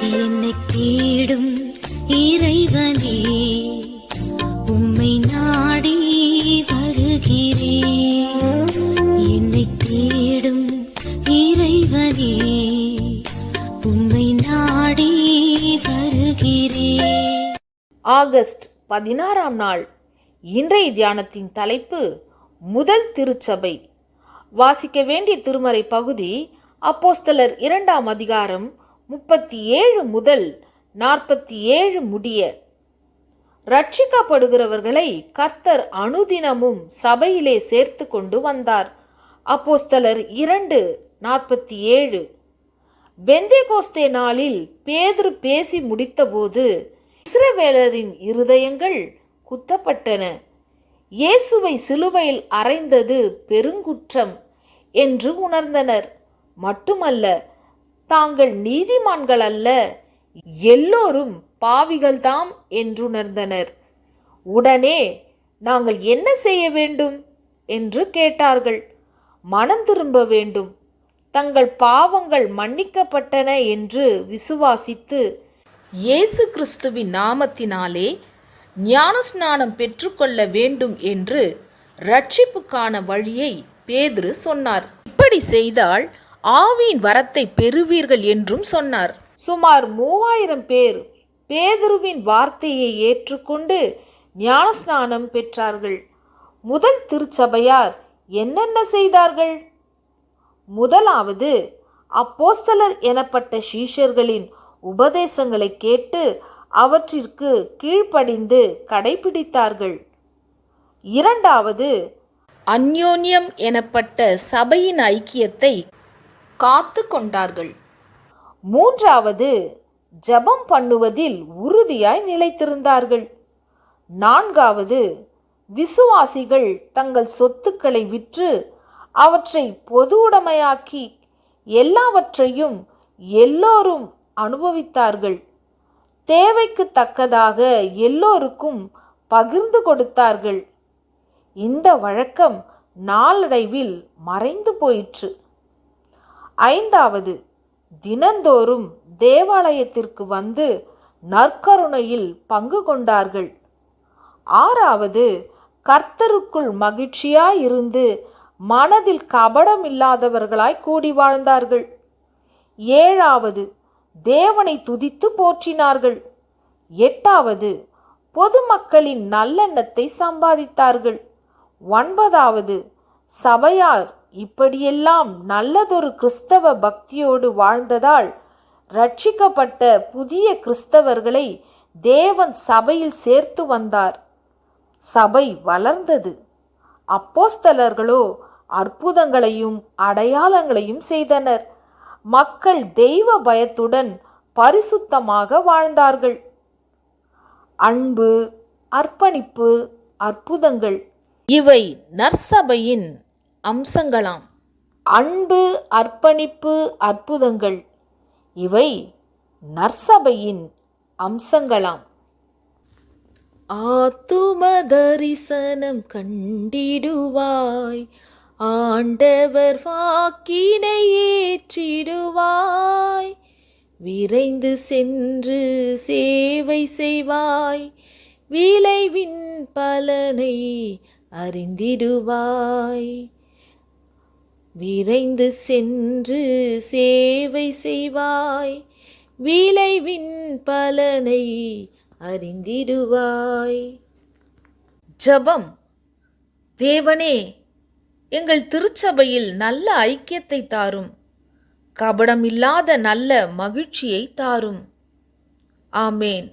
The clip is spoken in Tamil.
என்னை தேடும் இறைவனே உம்மை நாடி வருகிறேன். என்னை தேடும் இறைவனே உம்மை நாடி வருகிறேன். ஆகஸ்ட் பதினாறாம் நாள் இன்றைய தியானத்தின் தலைப்பு முதல் திருச்சபை. வாசிக்க வேண்டிய திருமறை பகுதி அப்போஸ்தலர் இரண்டாம் அதிகாரம் முப்பத்தி ஏழு முதல் நாற்பத்தி ஏழு முடிய. ரட்சிக்கப்படுகிறவர்களை கர்த்தர் அனுதினமும் சபையிலே சேர்த்து கொண்டு வந்தார். அப்போஸ்தலர் இரண்டு நாற்பத்தி ஏழு பெந்தேகோஸ்தே நாளில் பேதுரு பேசி முடித்தபோது இஸ்ரவேலரின் இருதயங்கள் குத்தப்பட்டன. இயேசுவை சிலுவையில் அறைந்தது பெருங்குற்றம் என்று உணர்ந்தனர். மட்டுமல்ல தாங்கள் நீதிமான்கள் அல்ல எல்லோரும் பாவிகள்தாம் என்றுணர்ந்தனர். உடனே நாங்கள் என்ன செய்ய வேண்டும்? என்று கேட்டார்கள். மனம் திரும்ப வேண்டும். தங்கள் பாவங்கள் மன்னிக்கப்பட்டன என்று விசுவாசித்து இயேசு கிறிஸ்துவின் நாமத்தினாலே ஞானஸ்நானம் பெற்றுக்கொள்ள வேண்டும் என்று ரட்சிப்புக்கான வழியை பேதுரு சொன்னார். இப்படி செய்தால் ஆவியின் வரத்தை பெறுவீர்கள் என்றும் சொன்னார். சுமார் மூவாயிரம் பேர் பேதுருவின் வார்த்தையை ஏற்றுக்கொண்டு ஞானஸ்நானம் பெற்றார்கள். முதல் திருச்சபையார் என்னென்ன செய்தார்கள்? முதலாவது அப்போஸ்தலர் எனப்பட்ட சீஷர்களின் உபதேசங்களை கேட்டு அவற்றிற்கு கீழ்ப்படிந்து கடைபிடித்தார்கள். இரண்டாவது அந்யோன்யம் எனப்பட்ட சபையின் ஐக்கியத்தை காத்து கொண்டார்கள். மூன்றாவது ஜெபம் பண்ணுவதில் உறுதியாய் நிலைத்திருந்தார்கள். நான்காவது விசுவாசிகள் தங்கள் சொத்துக்களை விற்று அவற்றை பொது உடைமையாக்கி எல்லாவற்றையும் எல்லோரும் அனுபவித்தார்கள். தேவைக்கு தக்கதாக எல்லோருக்கும் பகிர்ந்து கொடுத்தார்கள். இந்த வழக்கம் நாளடைவில் மறைந்து போயிற்று. ஐந்தாவது தினந்தோறும் தேவாலயத்திற்கு வந்து நற்கருணையில் பங்கு கொண்டார்கள். ஆறாவது கர்த்தருக்குள் மகிழ்ச்சியாயிருந்து மனதில் கபடம் இல்லாதவர்களாய் கூடி வாழ்ந்தார்கள். ஏழாவது தேவனை துதித்து போற்றினார்கள். எட்டாவது பொதுமக்களின் நல்லெண்ணத்தை சம்பாதித்தார்கள். ஒன்பதாவது சபையார் இப்படியெல்லாம் நல்லதொரு கிறிஸ்தவ பக்தியோடு வாழ்ந்ததால் ரட்சிக்கப்பட்ட புதிய கிறிஸ்தவர்களை தேவன் சபையில் சேர்த்து வந்தார். சபை வளர்ந்தது. அப்போஸ்தலர்களோ அற்புதங்களையும் அடையாளங்களையும் செய்தனர். மக்கள் தெய்வ பயத்துடன் பரிசுத்தமாக வாழ்ந்தார்கள். அன்பு அர்ப்பணிப்பு அற்புதங்கள் இவை நற்சபையின் அம்சங்களாம். அன்பு அர்ப்பணிப்பு அற்புதங்கள் இவை நற்சபையின் அம்சங்களாம். ஆத்தும தரிசனம் கண்டிடுவாய் ஆண்டவர் வாக்கினை ஏற்றிடுவாய் விரைந்து சென்று சேவை செய்வாய் விளைவின் பலனை அறிந்திடுவாய். விரைந்து சென்று சேவை செய்வாய் விளைவின் பலனை அறிந்திடுவாய். ஜபம். தேவனே எங்கள் திருச்சபையில் நல்ல ஐக்கியத்தை தாரும் கபடமில்லாத நல்ல மகிழ்ச்சியை தாரும். ஆமேன்.